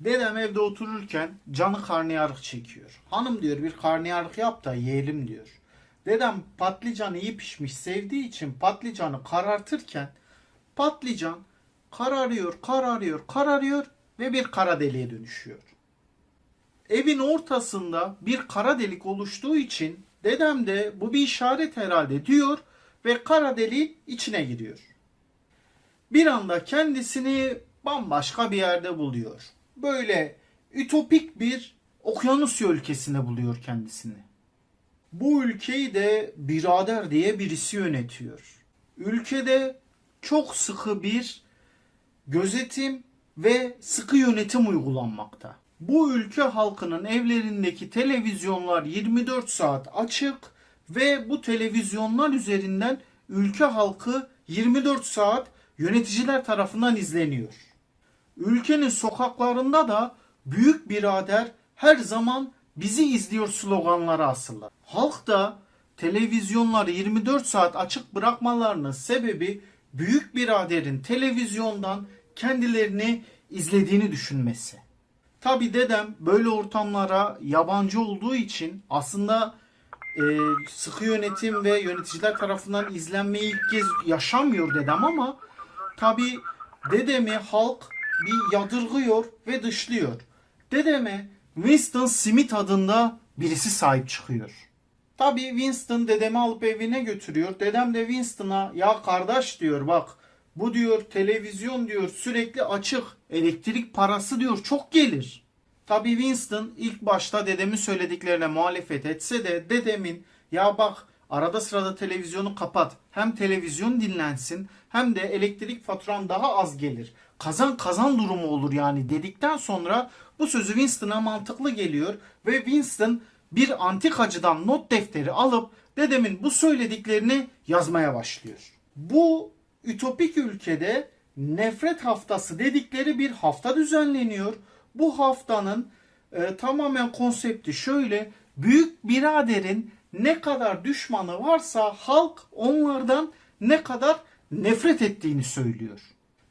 Dedem evde otururken canı karnıyarık çekiyor. Hanım diyor bir karnıyarık yap da yiyelim diyor. Dedem patlıcan iyi pişmiş sevdiği için patlıcanı karartırken patlıcan kararıyor, kararıyor, kararıyor ve bir kara deliğe dönüşüyor. Evin ortasında bir kara delik oluştuğu için dedem de bu bir işaret herhalde diyor ve kara deliğin içine giriyor. Bir anda kendisini bambaşka bir yerde buluyor. Böyle ütopik bir okyanusya ülkesinde buluyor kendisini. Bu ülkeyi de birader diye birisi yönetiyor. Ülkede çok sıkı bir gözetim ve sıkı yönetim uygulanmakta. Bu ülke halkının evlerindeki televizyonlar 24 saat açık ve bu televizyonlar üzerinden ülke halkı 24 saat yöneticiler tarafından izleniyor. Ülkenin sokaklarında da büyük birader her zaman bizi izliyor sloganları asırlar. Halk da televizyonları 24 saat açık bırakmalarının sebebi büyük biraderin televizyondan kendilerini izlediğini düşünmesi. Tabi dedem böyle ortamlara yabancı olduğu için aslında e, sıkı yönetim ve yöneticiler tarafından izlenmeyi ilk kez yaşamıyor dedem ama tabi dedemi halk bir yadırgıyor ve dışlıyor. Dedeme Winston Smith adında birisi sahip çıkıyor. Tabi Winston dedemi alıp evine götürüyor. Dedem de Winston'a ya kardeş diyor bak bu diyor televizyon diyor sürekli açık. Elektrik parası diyor çok gelir. Tabi Winston ilk başta dedemin söylediklerine muhalefet etse de dedemin ya bak arada sırada televizyonu kapat. Hem televizyon dinlensin hem de elektrik faturan daha az gelir. Kazan kazan durumu olur yani dedikten sonra bu sözü Winston'a mantıklı geliyor ve Winston bir antikacıdan not defteri alıp dedemin bu söylediklerini yazmaya başlıyor. Bu ütopik ülkede nefret haftası dedikleri bir hafta düzenleniyor. Bu haftanın e, tamamen konsepti şöyle. Büyük biraderin ne kadar düşmanı varsa halk onlardan ne kadar nefret ettiğini söylüyor.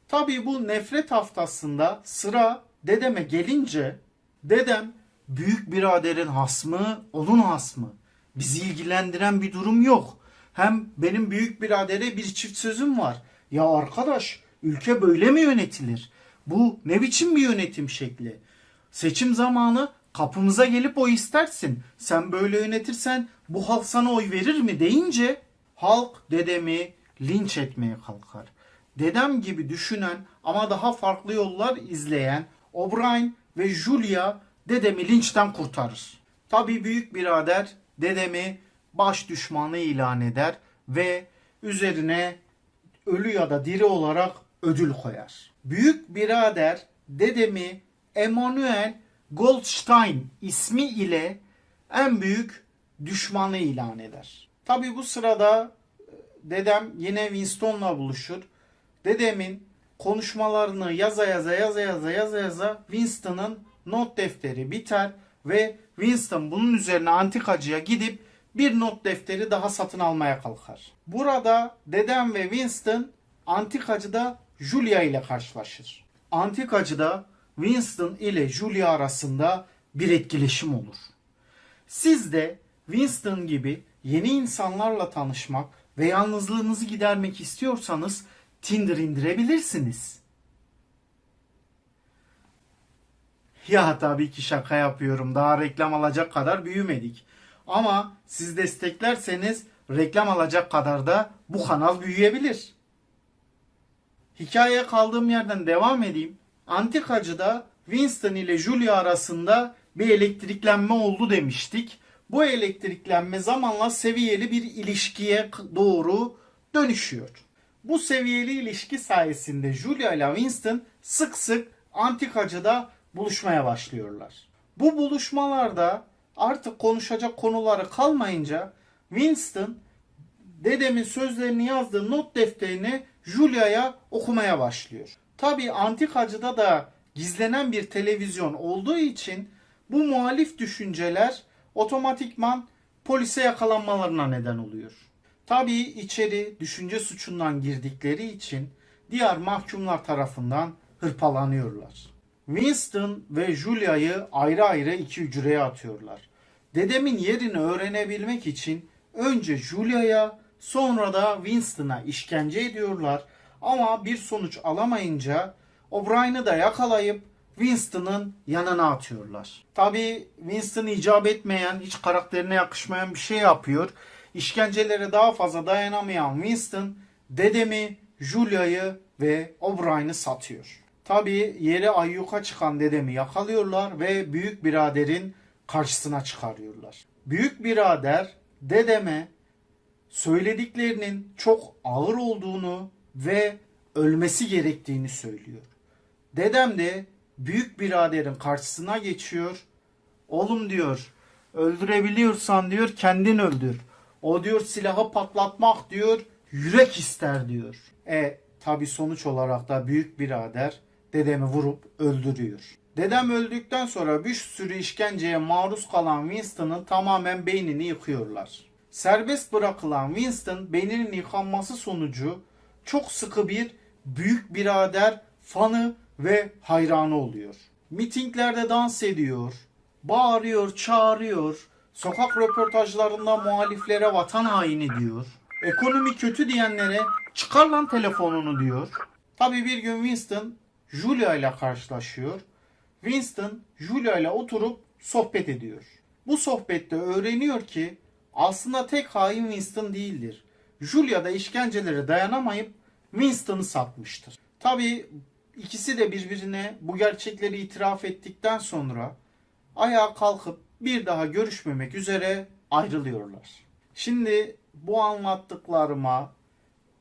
Tabii bu nefret haftasında sıra dedeme gelince dedem büyük biraderin hasmı onun hasmı. Bizi ilgilendiren bir durum yok. Hem benim büyük biradere bir çift sözüm var. Ya arkadaş ülke böyle mi yönetilir? Bu ne biçim bir yönetim şekli? Seçim zamanı kapımıza gelip oy istersin. Sen böyle yönetirsen bu halk sana oy verir mi deyince halk dedemi linç etmeye kalkar. Dedem gibi düşünen ama daha farklı yollar izleyen O'Brien ve Julia dedemi linçten kurtarır. Tabi büyük birader dedemi baş düşmanı ilan eder ve üzerine ölü ya da diri olarak ödül koyar. Büyük birader dedemi Emanuel Goldstein ismi ile en büyük düşmanı ilan eder. Tabi bu sırada e, dedem yine Winston'la buluşur. Dedemin konuşmalarını yaza yaza yaza yaza yaza yaza Winston'ın not defteri biter ve Winston bunun üzerine antikacıya gidip bir not defteri daha satın almaya kalkar. Burada dedem ve Winston antikacıda Julia ile karşılaşır. Antikacıda Winston ile Julia arasında bir etkileşim olur. Siz de Winston gibi yeni insanlarla tanışmak ve yalnızlığınızı gidermek istiyorsanız Tinder indirebilirsiniz. Ya tabii ki şaka yapıyorum. Daha reklam alacak kadar büyümedik. Ama siz desteklerseniz reklam alacak kadar da bu kanal büyüyebilir. Hikayeye kaldığım yerden devam edeyim. Antikacıda Winston ile Julia arasında bir elektriklenme oldu demiştik. Bu elektriklenme zamanla seviyeli bir ilişkiye doğru dönüşüyor. Bu seviyeli ilişki sayesinde Julia ile Winston sık sık antikacıda buluşmaya başlıyorlar. Bu buluşmalarda artık konuşacak konuları kalmayınca Winston dedemin sözlerini yazdığı not defterini Julia'ya okumaya başlıyor. Tabi antikacıda da gizlenen bir televizyon olduğu için bu muhalif düşünceler otomatikman polise yakalanmalarına neden oluyor. Tabi içeri düşünce suçundan girdikleri için diğer mahkumlar tarafından hırpalanıyorlar. Winston ve Julia'yı ayrı ayrı iki hücreye atıyorlar. Dedemin yerini öğrenebilmek için önce Julia'ya sonra da Winston'a işkence ediyorlar. Ama bir sonuç alamayınca O'Brien'i da yakalayıp Winston'ın yanına atıyorlar. Tabi Winston icap etmeyen, hiç karakterine yakışmayan bir şey yapıyor. İşkencelere daha fazla dayanamayan Winston dedemi, Julia'yı ve O'Brien'i satıyor. Tabi yeri ayyuka çıkan dedemi yakalıyorlar ve büyük biraderin karşısına çıkarıyorlar. Büyük birader dedeme söylediklerinin çok ağır olduğunu ve ölmesi gerektiğini söylüyor. Dedem de büyük biraderin karşısına geçiyor. Oğlum diyor öldürebiliyorsan diyor kendin öldür. O diyor silahı patlatmak diyor yürek ister diyor. E tabi sonuç olarak da büyük birader dedemi vurup öldürüyor. Dedem öldükten sonra bir sürü işkenceye maruz kalan Winston'ın tamamen beynini yıkıyorlar. Serbest bırakılan Winston beyninin yıkanması sonucu çok sıkı bir büyük birader fanı ve hayranı oluyor. Mitinglerde dans ediyor, bağırıyor, çağırıyor, sokak röportajlarında muhaliflere vatan haini diyor. Ekonomi kötü diyenlere çıkar lan telefonunu diyor. Tabii bir gün Winston Julia ile karşılaşıyor. Winston Julia ile oturup sohbet ediyor. Bu sohbette öğreniyor ki aslında tek hain Winston değildir. Julia da işkencelere dayanamayıp Winston'ı satmıştır. Tabii ikisi de birbirine bu gerçekleri itiraf ettikten sonra ayağa kalkıp bir daha görüşmemek üzere ayrılıyorlar. Şimdi bu anlattıklarıma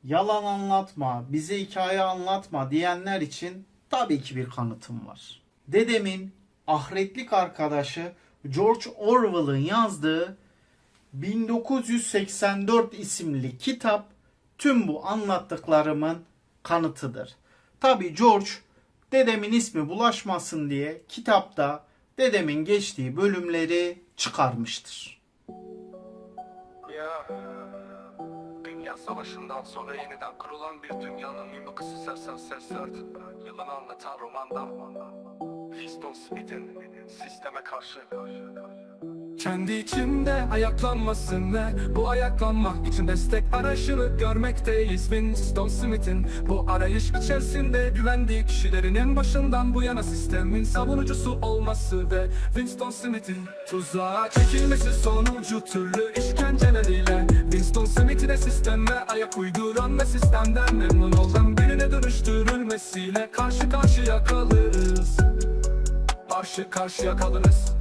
yalan anlatma, bize hikaye anlatma diyenler için tabii ki bir kanıtım var. Dedemin ahretlik arkadaşı George Orwell'ın yazdığı 1984 isimli kitap tüm bu anlattıklarımın kanıtıdır. Tabii George dedemin ismi bulaşmasın diye kitapta dedemin geçtiği bölümleri çıkarmıştır. Ya Dünya Savaşı'ndan sonra yeniden kurulan bir dünyanın mimikası sersen seslerdi Yılanı anlatan romanda Winston Smith'in sisteme karşı kendi içimde ayaklanmasın ve bu ayaklanmak için destek arayışını görmekteyiz Winston Smith'in. Bu arayış içerisinde güvendiği kişilerin en başından bu yana sistemin savunucusu olması ve Winston Smith'in tuzağa çekilmesi sonucu türlü işkenceleriyle Winston Smith'in de sisteme ayak uyduran ve sistemden memnun olan birine dönüştürülmesiyle karşı karşıya kalırız. Karşı karşıya kalırız